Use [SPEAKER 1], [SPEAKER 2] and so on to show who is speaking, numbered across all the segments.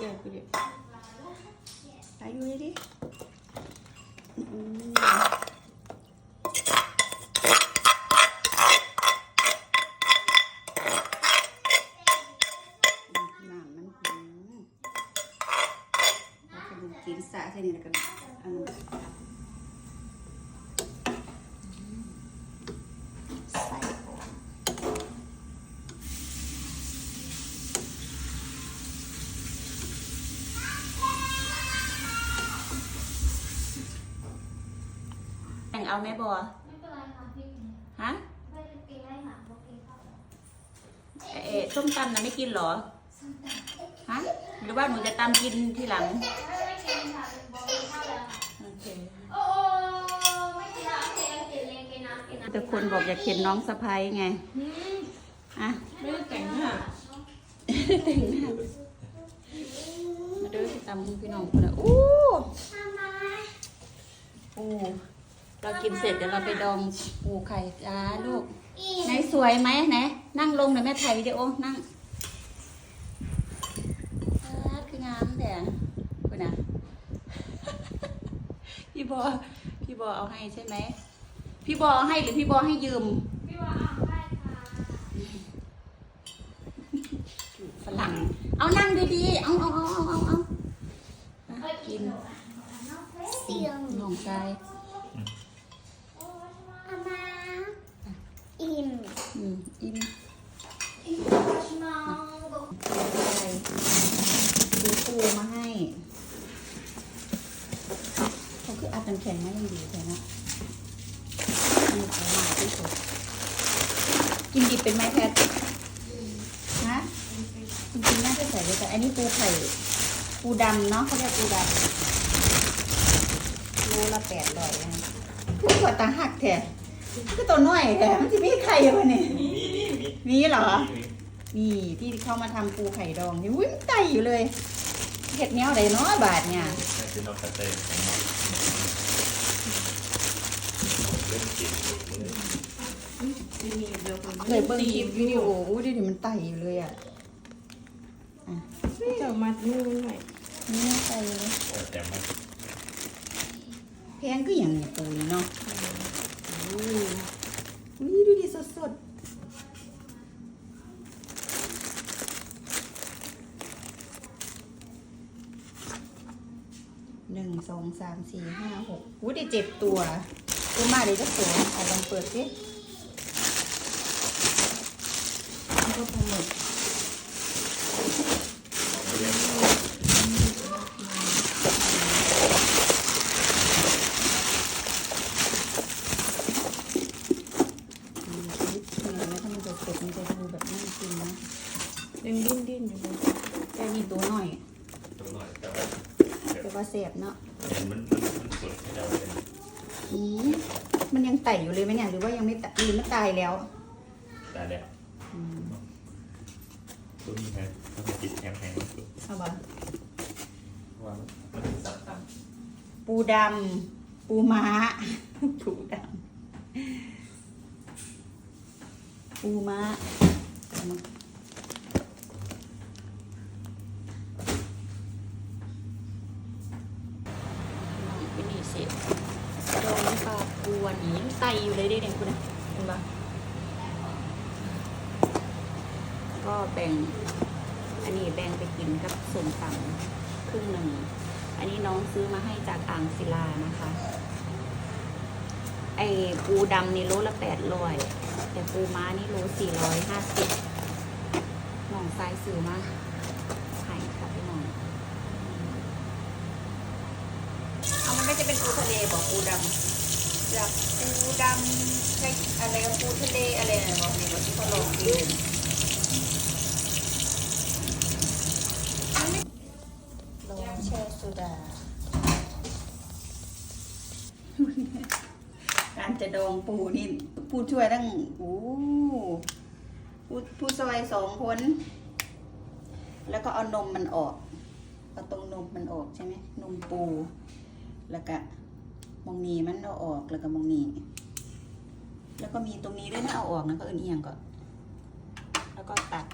[SPEAKER 1] Yeah, put it.
[SPEAKER 2] Are you ready? Mm. น้ำมันอืมแล้วก็ดูกินสะใส่นี่แล้วกันอันนั้นใส่แต่ง เอาไหมบัว
[SPEAKER 3] ไม่เป็นไรค่ะพี่
[SPEAKER 2] ฮะ
[SPEAKER 3] ไม่ได้กินได้ค่ะโอเคค่ะ
[SPEAKER 2] เอ๊ะส้มตำนะไม่กินเหรอฮะหรือว่าหนูจะตำกินทีหลัง
[SPEAKER 3] ไม่ไม่กินค่ะบอกกินข้าวแล้วค่ะ
[SPEAKER 2] โอเค
[SPEAKER 3] โอ้ไม่กินแล้วโอเคโอเคเลี้ยงกินน้ำกินน้ำ
[SPEAKER 2] แต่คนบอกอยากเห็นน้องสะพ้ยไง
[SPEAKER 1] Hmm.
[SPEAKER 2] อะ
[SPEAKER 1] ไม่ได้แต่งหน้า
[SPEAKER 2] แต่งหน้ามาเด้อตำพี่น้องคนละอู้
[SPEAKER 3] ทำไม
[SPEAKER 2] ปู เรากินเสร็จเดี๋ยวเราไปดองปูไข่จ้าลูก
[SPEAKER 3] อี
[SPEAKER 2] ไหนสวยไหมไหนนั่งลงเดี๋ยวแม่ถ่ายวิดีโอนั่งอ่าคืองามแต่คุณนะพี่บอพี่บอเอาให้ใช่ไหมพี่บอเอาให้หรือพี่บอให้ยืม
[SPEAKER 3] พี่ว่าเอาได้ค่ะ
[SPEAKER 2] ฝรั่งเอานั่งดีๆเอาเอาเอาเอาเอาเอา
[SPEAKER 3] เอ้ย
[SPEAKER 2] กิน
[SPEAKER 3] เสียง
[SPEAKER 2] น้องชาย
[SPEAKER 3] อามาอิ่ม
[SPEAKER 2] อืมอิ่ม
[SPEAKER 3] อิ่มน้องบอก
[SPEAKER 2] อะไรซื้อปูมาให้เขาคืออัดน้ำแข็งมาอย่างดีแต่นะนี่เอามาที่สุด กินดิบเป็นไหมแพทฮะจริงๆน่าจะใส่เลยแต่อันนี้ปูไข่ ปูดำเนาะเขาเรียกปูดำโลละแปดร้อยนะพูดกว่าตาหักแท้คือตัวน้อยแท้มันจะมีไข่ปะเนี่ย
[SPEAKER 4] มี
[SPEAKER 2] เหรอ
[SPEAKER 4] มี
[SPEAKER 2] นี่ที่เขามาทำปูไข่ดองนี่อุ้ยมันไตอยู่เลยเห็ดแนวใดเนาะบาทเนี่ย
[SPEAKER 4] นั่นคือนกกระเตยของมันเล่นเกมเลย
[SPEAKER 1] ไม่มีเดี๋ยวผม
[SPEAKER 2] เคยเบิ่งคลิปวิดีโออุ้ยดูดิมันไตอยู่เลยอะ
[SPEAKER 1] จะเอามัดมือมันหน่อย
[SPEAKER 2] นี่ไตเลย
[SPEAKER 4] แต่มัน
[SPEAKER 2] แพงก็อย่างเนี่ยปูนี่เนาะอุ้ยอุ้ยดูดิสดสดๆหนึ่งสองสามสี่ห้าหกอุ้ยได้เจ็ดตัวตัวมากเลยจะสวยเอาลองเปิดสินี่ ก็ปลาหมึก
[SPEAKER 4] เรียน
[SPEAKER 2] อืมชีวิตเนี่ยนะถ้ามันเสร็จมันจะดูแบบน่ากินนะ
[SPEAKER 1] ดิ้นดิ้นดิ้นอยู่เลย
[SPEAKER 2] แต่มีตัวหน่อย
[SPEAKER 4] ตัวหน่อยแต่ว่า
[SPEAKER 2] แต่ว่าเสียบเนาะ
[SPEAKER 4] เห็นมันมันมันสดให้เราเลย
[SPEAKER 2] อืมมันยังไต่อยู่เลยไหมเนี่ยหรือว่ายังไม่ตายหรือมันตายแล้ว
[SPEAKER 4] ต่เนี่ย
[SPEAKER 2] อืม
[SPEAKER 4] ตัวนี้แฮะต้องติดแฮมแฮมสุด
[SPEAKER 2] เอาบ่
[SPEAKER 4] ว่ามันเป็นสัตว์ต่
[SPEAKER 2] ปูดำปูม้า ปูดำปูม้าเอามาเป็นนี่เสียบดองปลาปูอันนี้ยังไตอยู่เลยเด้เนี่ยคุณนะเห็นปะ ก็แบ่ง อันนี้แบ่งไปกินกับส้มตำครึ่งหนึ่ง อันนี้น้องซื้อมาให้จากอ่างศิลานะคะ ไอ้ปูดำนี่โลละแปดร้อยแต่ปูม้านี่โลสี่ร้อยห้าสิบหน้องทรายซื้อมาให้ค่ะพี่น้องเอามันไม่จะเป็นปูทะเลบอกปูดำจากปูดำใช่อะไรปูทะเลอะไรนะบอกนี่บอกที่เขาลองกินลองแช่โซ ดา การจะดองปูนี่ผู้ช่วยตั้งโอ้ผู้ผู้ซอยสองคน แล้วก็เอานมมันออกเอาตรงนมมันออกใช่ไหมนมปู แล้วก็มองนีมันเอาออกแล้วก็มองนีแล้วก็มีตรงนี้ด้วยนะเอาออกนะก็เอียงก่อนแล้วก็ตัด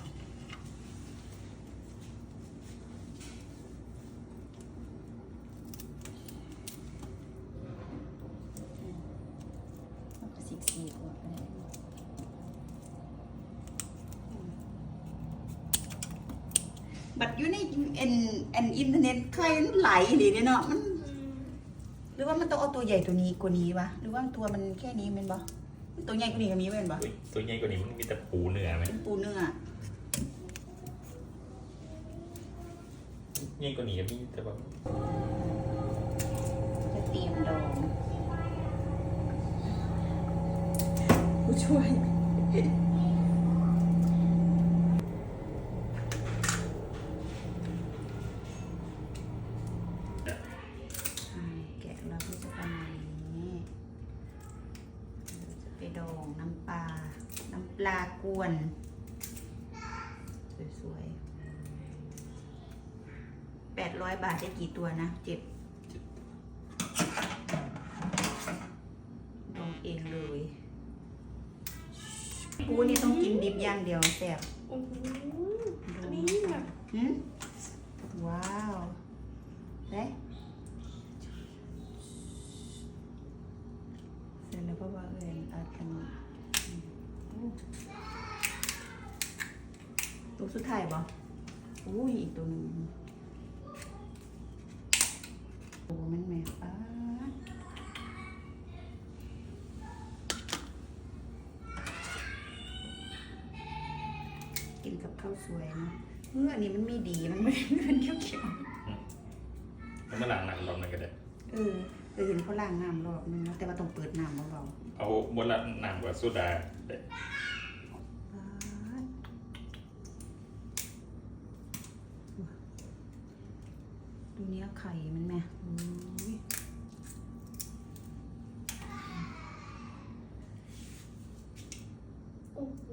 [SPEAKER 2] บัดอยู่ในเอ็นเอ็นอินเทอร์เน็ตใครมันไหลหรือเนี่ยเนาะมัน หรือว่ามันต้องเอาตัวใหญ่ตัวนี้กว่านี้วะหรือว่าตัวมันแค่นี้เป็นบ่ตัวใหญ่กว่านี้ก็มีเป็นบ่
[SPEAKER 4] อุ๊ยตัวใหญ่กว่านี้มันมีแต่ปูเนื้อไหม
[SPEAKER 2] เป็นปูเนื้อ
[SPEAKER 4] ใหญ่กว่านี้ก็มีแต่แบบ
[SPEAKER 2] จะเตรียมดองผู้ช่วยอ่าแกะแล้วก็จะประมาณนี้เราจะไปดองน้ำปลา น้ำ ปลากวน สวยๆแปดร้อยบาทได้กี่ตัวนะเจ็ดลงเองเลยปูนี่ต้องกินดิบอย่างเดียวแซ่บ
[SPEAKER 1] โอ้โหอันนี้แบบ
[SPEAKER 2] หืมว้าวเด้ ตัวสุดท้ายบ่อุ้ยอีกตัวหนึ่งโอ้มันแม่ป้าดกินกับข้าวสวยนะเมื่ออันนี้มันไม่ดีมันไม่มันเขียวเขียว
[SPEAKER 4] มันมาหลังหนังรอบนึงก็ได้
[SPEAKER 2] ๆเออเคยเห็นเขาล้างน้ำรอบนึงนะแต่ว่าต้องเปิดน้ำเบาๆ
[SPEAKER 4] เอาบนละหนังกว่าโซดาได้
[SPEAKER 2] ดู เนี้ยไข่มันแม่อุ้ย
[SPEAKER 1] โอ้โห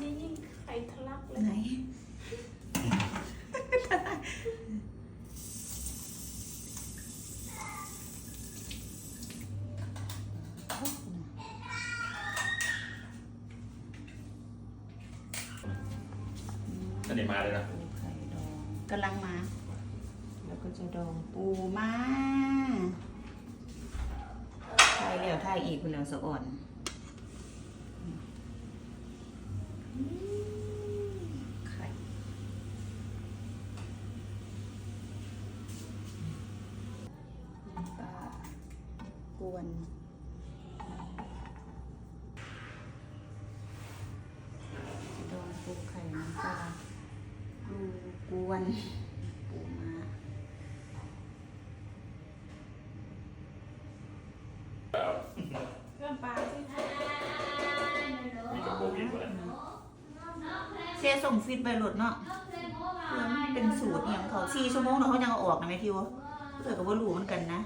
[SPEAKER 1] นี่ยิ่งไข่ทะลักเลย
[SPEAKER 2] ไหน
[SPEAKER 4] ท่านนี้มาเลยนะ
[SPEAKER 2] ปูไข่ดองกำลังมาแล้ว ก็จะดองปูมาทายแล้วทายอีกคุณแล้วสะอ่อนอืมไข่น้ำปลากวนดองปูไข่น้ำปลาดูกวน สียส่งฟิตไปรถเนาะเพื่อมันเป็นสูตรเนี่ยของเขาสี่ชั่วโมงเนาะเขายังเอาออกนะแม่ทิวเพื่อกับว่ารู้เหมือนกันนะ